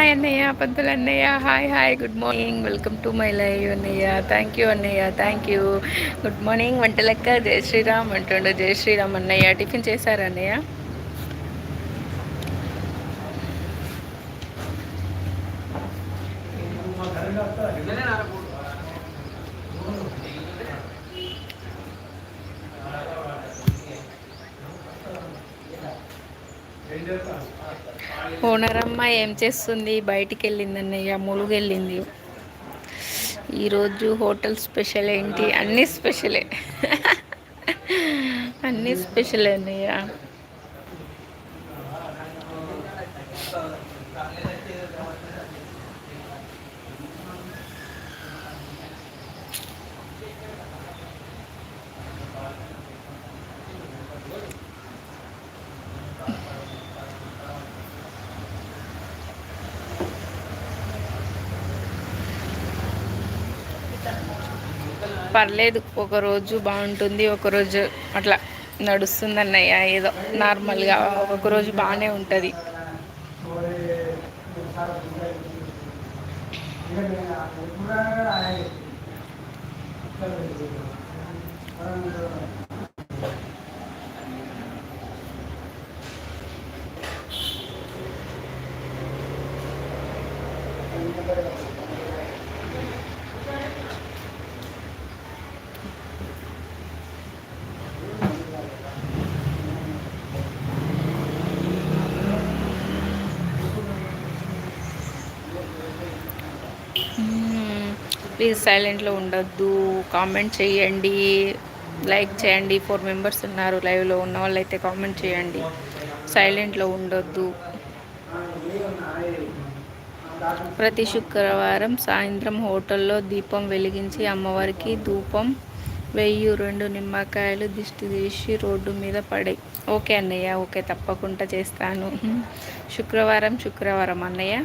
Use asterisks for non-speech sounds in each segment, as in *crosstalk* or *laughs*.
Hi అన్నయ్య పంతులు అన్నయ్య hi hi good morning welcome to my live అన్నయ్య. థ్యాంక్ యూ అన్నయ్య. థ్యాంక్ యూ గుడ్ మార్నింగ్ వంట లెక్క జై శ్రీరామ్ అంటుండు. జై శ్రీరామ్ అన్నయ్య. టిఫిన్ చేశారా అన్నయ్య? ఓనరమ్మ ఏం చేస్తుంది? బయటికి వెళ్ళింది అన్నయ్య ములుగు వెళ్ళింది ఈరోజు హోటల్ స్పెషల్ ఏంటి? అన్నీ స్పెషలే. *laughs* అన్నీ స్పెషల్ అన్నయ్య. పర్లేదు ఒకరోజు బాగుంటుంది ఒకరోజు అట్లా నడుస్తుంది అన్నయ్య ఏదో నార్మల్గా ఒకరోజు బాగానే ఉంటుంది. ప్లీజ్ సైలెంట్లో ఉండొద్దు. కామెంట్ చేయండి. లైక్ చేయండి. ఫోర్ మెంబర్స్ ఉన్నారు లైవ్లో ఉన్న అయితే కామెంట్ చేయండి. సైలెంట్లో ఉండొద్దు. ప్రతి శుక్రవారం సాయంత్రం హోటల్లో దీపం వెలిగించి అమ్మవారికి ధూపం వెయ్యి రెండు నిమ్మకాయలు దిష్టి తీసి రోడ్డు మీద పడే ఓకే అన్నయ్య ఓకే తప్పకుండా చేస్తాను. *laughs* శుక్రవారం శుక్రవారం అన్నయ్య.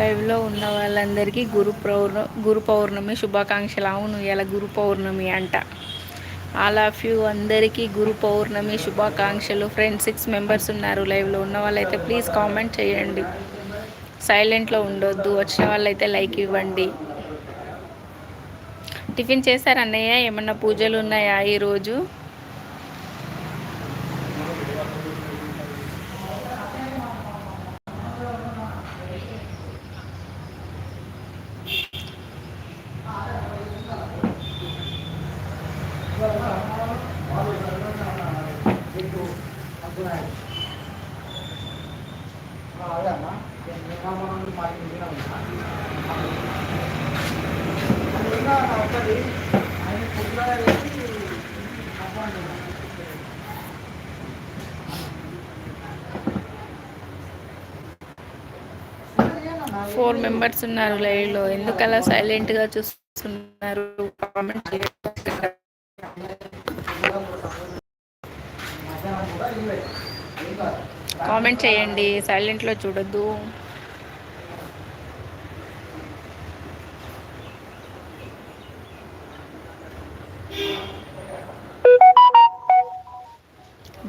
లైవ్లో ఉన్న వాళ్ళందరికీ గురు పౌర్ణ గురు పౌర్ణమి శుభాకాంక్షలు. అవును ఇలా గురు పౌర్ణమి అంట. ఆల్ ఆఫ్ యూ అందరికీ గురు పౌర్ణమి శుభాకాంక్షలు. ఫ్రెండ్స్ సిక్స్ మెంబర్స్ ఉన్నారు లైవ్లో ఉన్న వాళ్ళైతే ప్లీజ్ కామెంట్ చేయండి. సైలెంట్లో ఉండొద్దు. వచ్చిన వాళ్ళైతే లైక్ ఇవ్వండి. టిఫిన్ చేశారు అన్నయ్య? ఏమన్నా పూజలు ఉన్నాయా ఈరోజు? ఫోర్ మెంబర్స్ ఉన్నారు లైవ్లో. ఎందుకు అలా సైలెంట్గా చూస్తున్నారు? కామెంట్ కామెంట్ చేయండి సైలెంట్లో చూడొద్దు.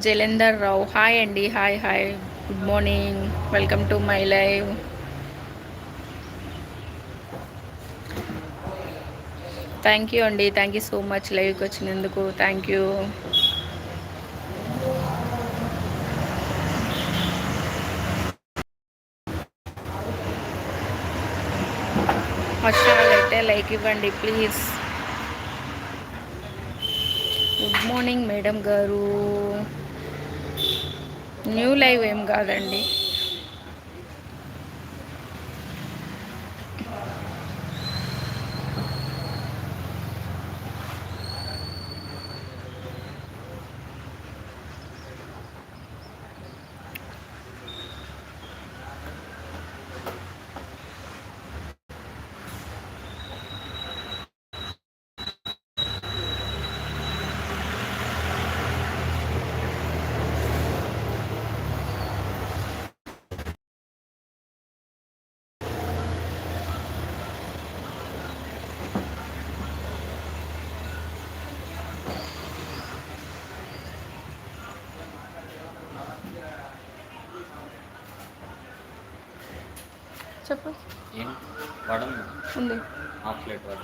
జలేందర్ రావు హాయ్ అండి hi hi good morning welcome to my live thank you అండి థ్యాంక్ యూ సో మచ్ లైవ్కి వచ్చినందుకు థ్యాంక్ యూ అయితే లైక్ ఇవ్వండి ప్లీజ్ గుడ్ మార్నింగ్ మేడం గారు. న్యూ లైవ్ ఏం కాదండి. చెప్పు ఉంది. Half plate vada.